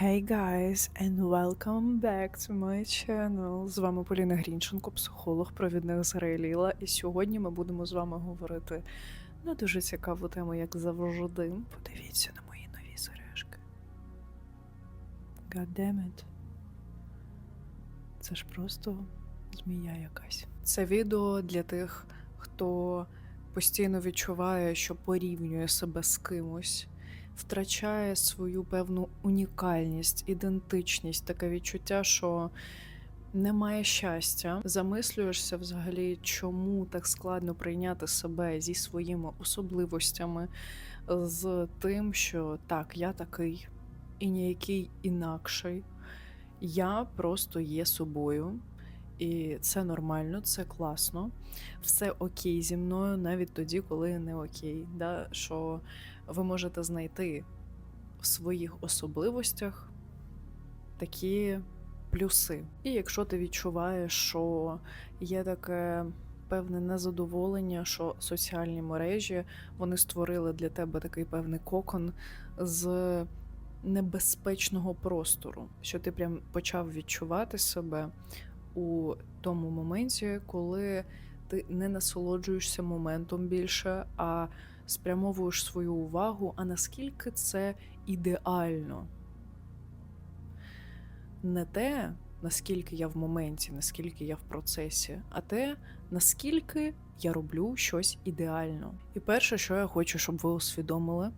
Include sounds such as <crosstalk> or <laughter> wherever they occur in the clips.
Hey guys, and welcome back to my channel. З вами Поліна Грінченко, психолог, провідник з Рейліла. І сьогодні ми будемо з вами говорити на дуже цікаву тему, як завжди. Подивіться на мої нові сережки. God damn it. Це ж просто змія якась. Це відео для тих, хто постійно відчуває, що порівнює себе з кимось втрачає свою певну унікальність, ідентичність, таке відчуття, що немає щастя. Замислюєшся взагалі, чому так складно прийняти себе зі своїми особливостями, з тим, що так, я такий і ніякий інакший. Я просто є собою. І це нормально, це класно, все окей зі мною, навіть тоді, коли не окей. Да? Що ви можете знайти в своїх особливостях такі плюси. І якщо ти відчуваєш, що є таке певне незадоволення, що соціальні мережі вони створили для тебе такий певний кокон з небезпечного простору, що ти прям почав відчувати себе у тому моменті, коли ти не насолоджуєшся моментом більше, а спрямовуєш свою увагу, а наскільки це ідеально. Не те, наскільки я в моменті, наскільки я в процесі, а те, наскільки я роблю щось ідеально. І перше, що я хочу, щоб ви усвідомили,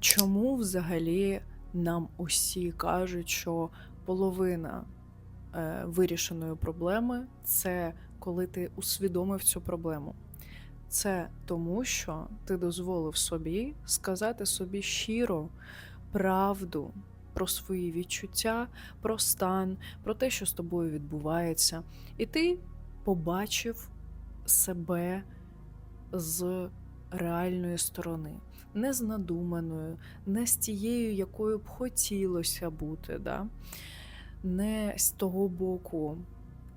чому взагалі нам усі кажуть, що половина е, вирішеної проблеми це коли ти усвідомив цю проблему. Це тому, що ти дозволив собі сказати собі щиро правду про свої відчуття, про стан, про те, що з тобою відбувається, і ти побачив себе з реальної сторони, не з надуманою, не з тією, якою б хотілося бути, да? не з того боку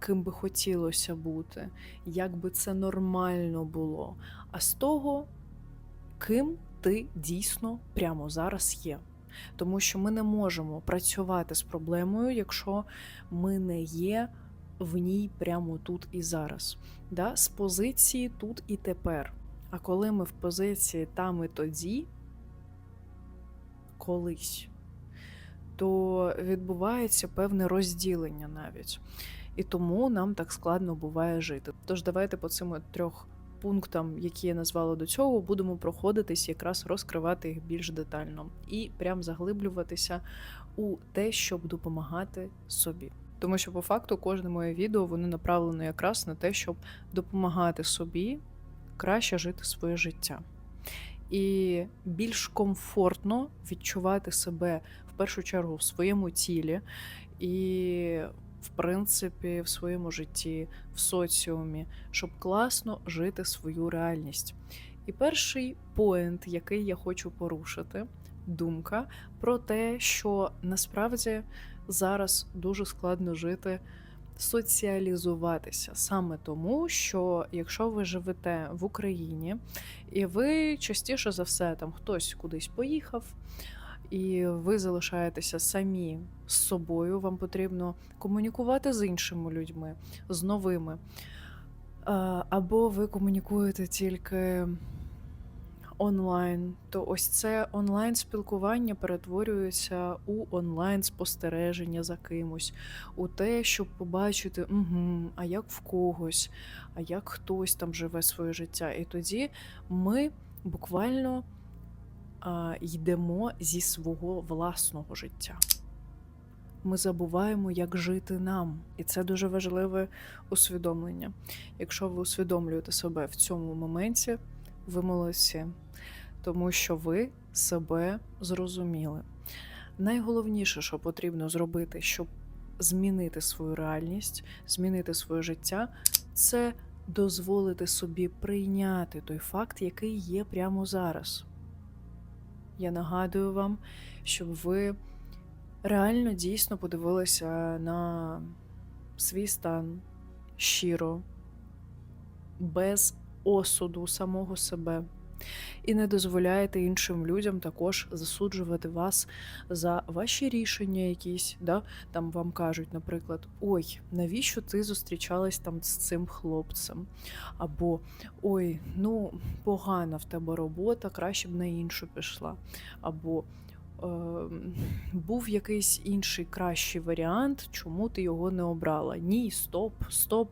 ким би хотілося бути, як би це нормально було, а з того, ким ти дійсно прямо зараз є. Тому що ми не можемо працювати з проблемою, якщо ми не є в ній прямо тут і зараз, да? з позиції тут і тепер. А коли ми в позиції там і тоді, колись, то відбувається певне розділення навіть і тому нам так складно буває жити. Тож давайте по цим трьох пунктам, які я назвала до цього, будемо проходитись, якраз розкривати їх більш детально і прям заглиблюватися у те, щоб допомагати собі. Тому що по факту кожне моє відео воно направлено якраз на те, щоб допомагати собі краще жити своє життя. І більш комфортно відчувати себе в першу чергу в своєму тілі і в принципі, в своєму житті, в соціумі, щоб класно жити свою реальність. І перший поінт, який я хочу порушити, думка про те, що насправді зараз дуже складно жити. Соціалізуватися саме тому, що якщо ви живете в Україні і ви частіше за все там хтось кудись поїхав, і ви залишаєтеся самі з собою, вам потрібно комунікувати з іншими людьми, з новими. Або ви комунікуєте тільки онлайн, то ось це онлайн-спілкування перетворюється у онлайн-спостереження за кимось, у те, щоб побачити, угу, а як в когось, а як хтось там живе своє життя. І тоді ми буквально йдемо зі свого власного життя. Ми забуваємо, як жити нам, і це дуже важливе усвідомлення. Якщо ви усвідомлюєте себе в цьому моменті, ви молодці, тому що ви себе зрозуміли. Найголовніше, що потрібно зробити, щоб змінити свою реальність, змінити своє життя, це дозволити собі прийняти той факт, який є прямо зараз. Я нагадую вам, щоб ви реально дійсно подивилися на свій стан щиро, без осуду самого себе, І не дозволяєте іншим людям також засуджувати вас за ваші рішення якісь. Да? Там вам кажуть, наприклад, ой, навіщо ти зустрічалась там з цим хлопцем? Або ой, ну погана в тебе робота, краще б на іншу пішла. Або е, був якийсь інший кращий варіант, чому ти його не обрала? Ні, стоп, стоп.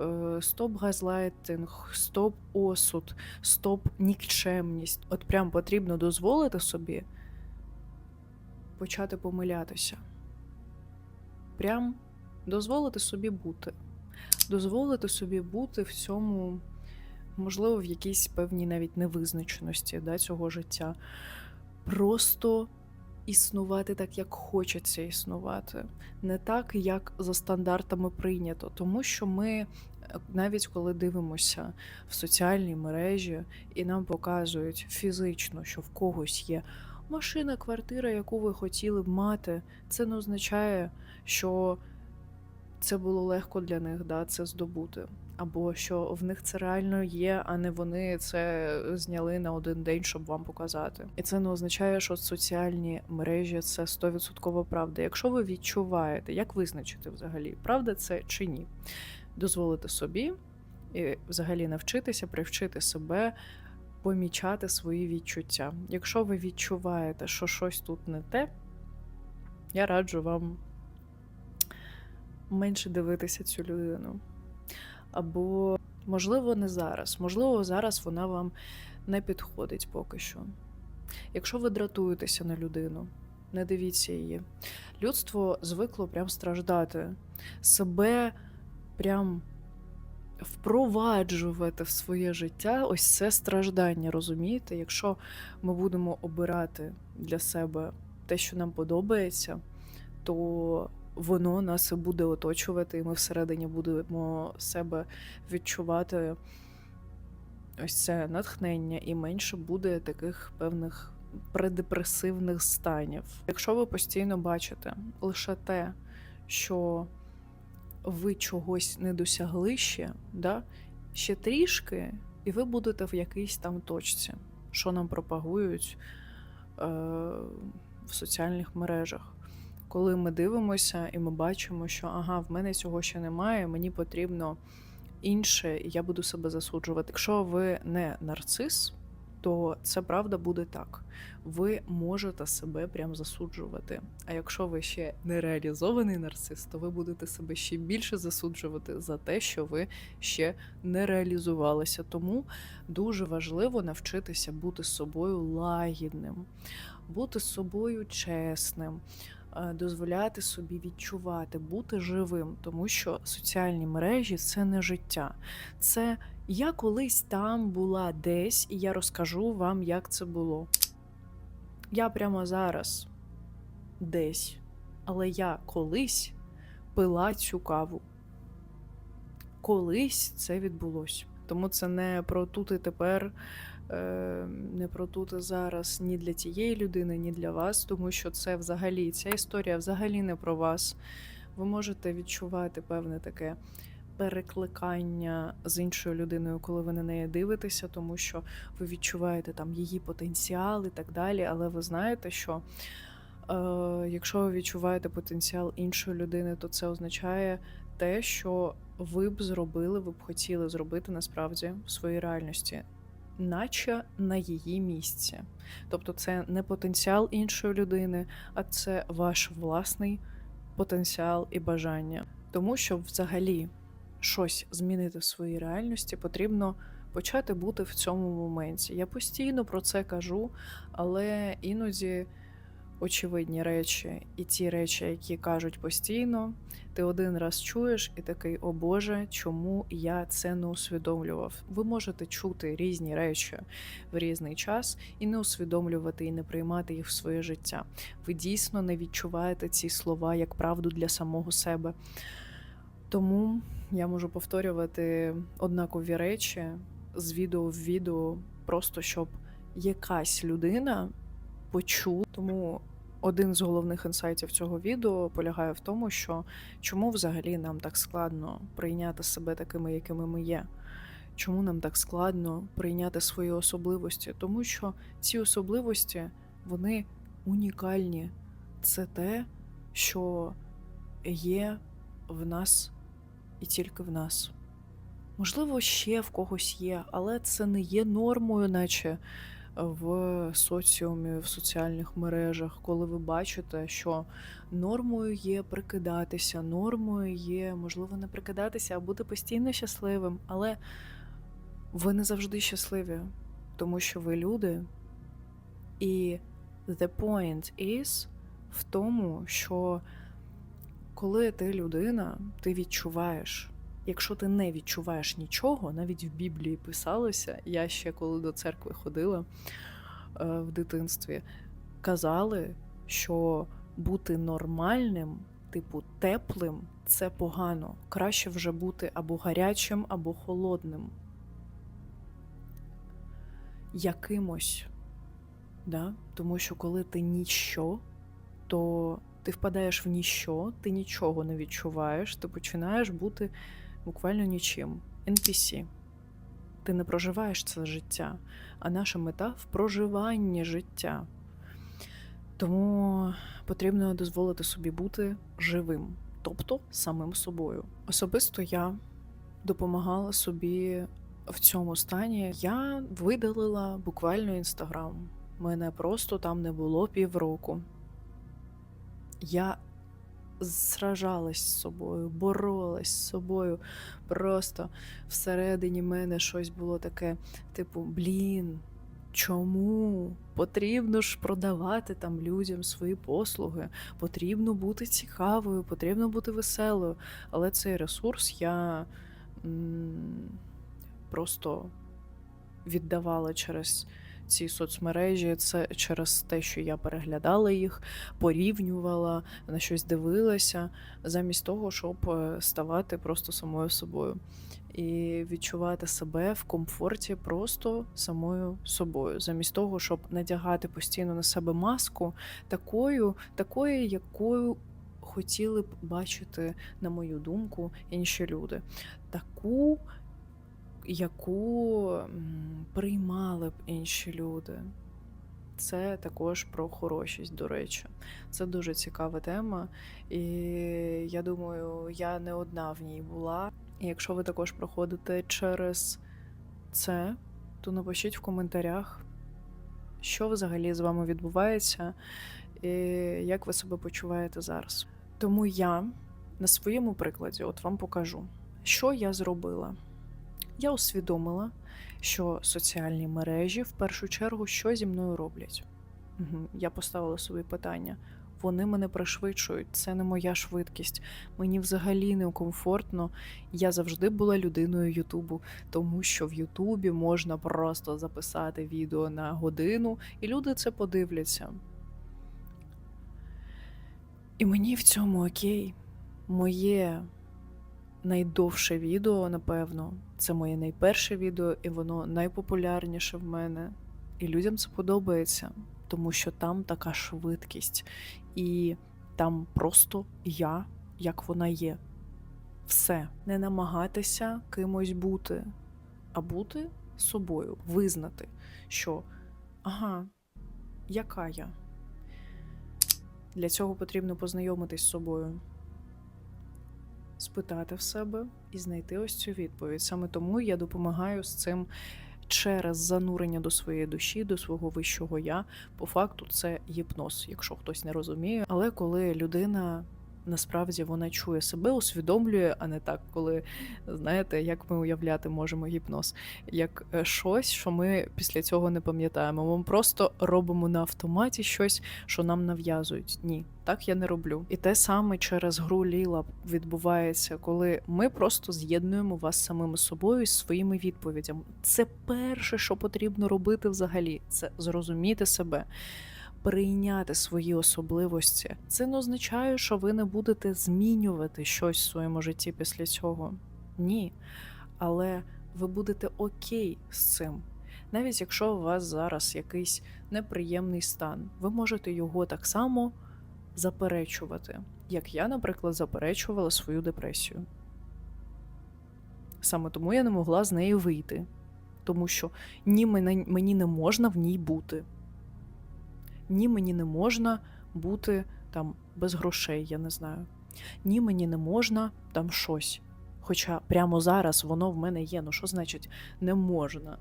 Е, Стоп газлайтинг, стоп осуд, стоп нікчемність. От прям потрібно дозволити собі почати помилятися. Прям дозволити собі бути. Дозволити собі бути в цьому, можливо, в якійсь певній навіть невизначеності да, цього життя. Просто існувати так, як хочеться існувати, не так, як за стандартами прийнято. Тому що ми, навіть коли дивимося в соціальній мережі і нам показують фізично, що в когось є машина, квартира, яку ви хотіли б мати, це не означає, що це було легко для них да, це здобути. Або що в них це реально є, а не вони це зняли на один день, щоб вам показати. І це не означає, що соціальні мережі це 100% правда. Якщо ви відчуваєте, як визначити взагалі, правда це чи ні, дозволити собі і взагалі навчитися, привчити себе. Помічати свої відчуття. Якщо ви відчуваєте, що щось тут не те, я раджу вам менше дивитися цю людину. Або, можливо, не зараз. Можливо, зараз вона вам не підходить поки що. Якщо ви дратуєтеся на людину, не дивіться її. Людство звикло прям страждати, себе прям впроваджувати в своє життя ось це страждання, розумієте? Якщо ми будемо обирати для себе те, що нам подобається, то воно нас буде оточувати, і ми всередині будемо себе відчувати ось це натхнення, і менше буде таких певних предепресивних станів. Якщо ви постійно бачите лише те, що ви чогось не досягли ще, да? ще трішки, і ви будете в якійсь там точці, що нам пропагують е- в соціальних мережах коли ми дивимося і ми бачимо, що ага, в мене цього ще немає, мені потрібно інше, і я буду себе засуджувати. Якщо ви не нарцис, то це правда буде так. Ви можете себе прям засуджувати. А якщо ви ще не реалізований нарцис, то ви будете себе ще більше засуджувати за те, що ви ще не реалізувалися. Тому дуже важливо навчитися бути собою лагідним, бути собою чесним. Е, Дозволяти собі відчувати, бути живим, тому що соціальні мережі це не життя. Це я колись там була десь, і я розкажу вам, як це було. Я прямо зараз десь, але я колись пила цю каву. Колись це відбулося. Тому це не про тут і тепер, не про тут і зараз ні для тієї людини, ні для вас, тому що це взагалі, ця історія взагалі не про вас. Ви можете відчувати певне таке перекликання з іншою людиною, коли ви на неї дивитеся, тому що ви відчуваєте там її потенціал і так далі. Але ви знаєте, що е, якщо ви відчуваєте потенціал іншої людини, то це означає те, що ви б зробили, ви б хотіли зробити насправді в своїй реальності. Наче на її місці. Тобто це не потенціал іншої людини, а це ваш власний потенціал і бажання. Тому що взагалі щось змінити в своїй реальності, потрібно почати бути в цьому моменті. Я постійно про це кажу, але іноді очевидні речі і ті речі, які кажуть постійно, ти один раз чуєш і такий, о Боже, чому я це не усвідомлював? Ви можете чути різні речі в різний час і не усвідомлювати і не приймати їх в своє життя. Ви дійсно не відчуваєте ці слова як правду для самого себе. Тому я можу повторювати однакові речі з відео в відео, просто щоб якась людина почула. Тому один з головних інсайтів цього відео полягає в тому, що чому взагалі нам так складно прийняти себе такими, якими ми є. чому нам так складно прийняти свої особливості? Тому що ці особливості вони унікальні. Це те, що є в нас і тільки в нас. Можливо, ще в когось є, але це не є нормою, наче в соціумі, в соціальних мережах, коли ви бачите, що нормою є прикидатися, нормою є, можливо, не прикидатися, а бути постійно щасливим, але ви не завжди щасливі, тому що ви люди. І the point is в тому, що коли ти людина, ти відчуваєш. Якщо ти не відчуваєш нічого, навіть в Біблії писалося, я ще коли до церкви ходила е, в дитинстві, казали, що бути нормальним, типу теплим, це погано. Краще вже бути або гарячим, або холодним. Якимось. Да? Тому що коли ти ніщо, то ти впадаєш в ніщо, ти нічого не відчуваєш, ти починаєш бути буквально нічим. NPC. Ти не проживаєш це життя, а наша мета в проживанні життя. Тому потрібно дозволити собі бути живим, тобто самим собою. Особисто я допомагала собі в цьому стані. Я видалила буквально інстаграм. Мене просто там не було півроку. Я сражалась з собою, боролась з собою. Просто всередині мене щось було таке, типу, блін, чому? Потрібно ж продавати там людям свої послуги, потрібно бути цікавою, потрібно бути веселою. Але цей ресурс я м, просто віддавала через ці соцмережі, це через те, що я переглядала їх, порівнювала, на щось дивилася, замість того, щоб е, ставати просто самою собою і відчувати себе в комфорті просто самою собою, замість того, щоб надягати постійно на себе маску такою, такою, якою. Хотіли б бачити, на мою думку, інші люди. Таку, яку приймали б інші люди. Це також про хорошість, до речі. Це дуже цікава тема, і я думаю, я не одна в ній була. І якщо ви також проходите через це, то напишіть в коментарях, що взагалі з вами відбувається, і як ви себе почуваєте зараз. Тому я на своєму прикладі от вам покажу, що я зробила я усвідомила, що соціальні мережі в першу чергу що зі мною роблять. Я поставила собі питання. Вони мене пришвидшують, це не моя швидкість. Мені взагалі не комфортно. Я завжди була людиною Ютубу, тому що в Ютубі можна просто записати відео на годину, і люди це подивляться. І мені в цьому окей, моє найдовше відео, напевно. Це моє найперше відео, і воно найпопулярніше в мене. І людям це подобається, тому що там така швидкість, і там просто я, як вона є. Все, не намагатися кимось бути, а бути собою, визнати, що ага, яка я. Для цього потрібно познайомитись з собою спитати в себе і знайти ось цю відповідь. Саме тому я допомагаю з цим через занурення до своєї душі, до свого вищого я. По факту це гіпноз, якщо хтось не розуміє. Але коли людина насправді вона чує себе, усвідомлює, а не так, коли знаєте, як ми уявляти можемо гіпноз, як е, щось, що ми після цього не пам'ятаємо. Ми просто робимо на автоматі щось, що нам нав'язують. Ні, так я не роблю. І те саме через гру Ліла відбувається, коли ми просто з'єднуємо вас самими собою і своїми відповідями. Це перше, що потрібно робити взагалі, це зрозуміти себе прийняти свої особливості, це не означає, що ви не будете змінювати щось в своєму житті після цього. Ні. Але ви будете окей з цим. Навіть якщо у вас зараз якийсь неприємний стан, ви можете його так само заперечувати, як я, наприклад, заперечувала свою депресію. Саме тому я не могла з неї вийти. Тому що ні, мені, не можна в ній бути. Ні, мені не можна бути там без грошей, я не знаю. Ні, мені не можна там щось. Хоча прямо зараз воно в мене є. Ну що значить не можна?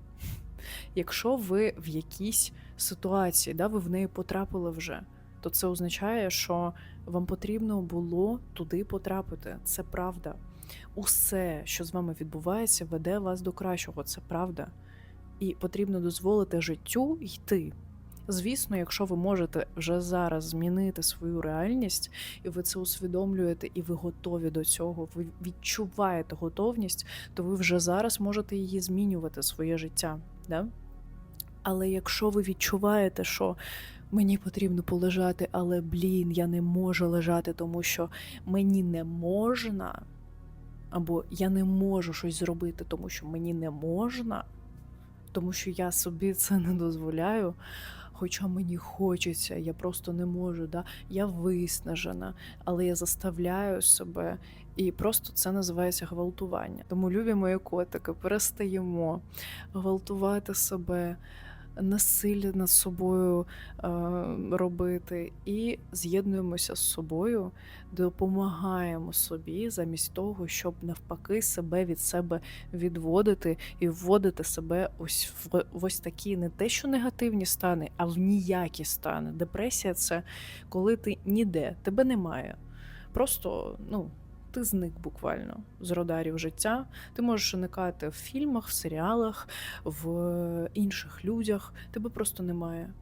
<laughs> Якщо ви в якійсь ситуації, да, ви в неї потрапили вже, то це означає, що вам потрібно було туди потрапити. Це правда. Усе, що з вами відбувається, веде вас до кращого. Це правда. І потрібно дозволити життю йти. Звісно, якщо ви можете вже зараз змінити свою реальність, і ви це усвідомлюєте, і ви готові до цього, ви відчуваєте готовність, то ви вже зараз можете її змінювати, своє життя. Да? Але якщо ви відчуваєте, що мені потрібно полежати, але блін, я не можу лежати, тому що мені не можна, або я не можу щось зробити, тому що мені не можна, тому що я собі це не дозволяю. Хоча мені хочеться, я просто не можу. Да? Я виснажена, але я заставляю себе, і просто це називається гвалтування. Тому, любі мої котики, перестаємо гвалтувати себе, насилля над собою е, робити і з'єднуємося з собою, допомагаємо собі замість того, щоб навпаки себе від себе відводити і вводити себе ось в ось такі не те, що негативні стани, а в ніякі стани. Депресія це коли ти ніде, тебе немає. Просто, ну. Ти зник буквально з радарів життя. Ти можеш уникати в фільмах, в серіалах, в інших людях. Тебе просто немає.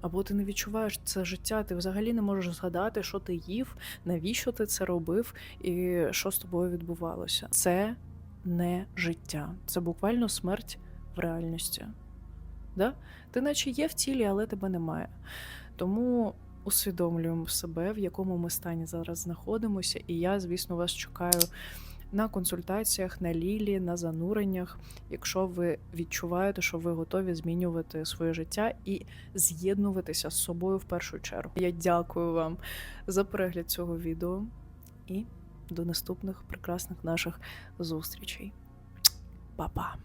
Або ти не відчуваєш це життя, ти взагалі не можеш згадати, що ти їв, навіщо ти це робив і що з тобою відбувалося. Це не життя, це буквально смерть в реальності. Да? Ти наче є в тілі, але тебе немає. Тому усвідомлюємо себе, в якому ми стані зараз знаходимося, і я, звісно, вас чекаю на консультаціях, на лілі, на зануреннях, якщо ви відчуваєте, що ви готові змінювати своє життя і з'єднуватися з собою в першу чергу. Я дякую вам за перегляд цього відео і до наступних прекрасних наших зустрічей. Па-па!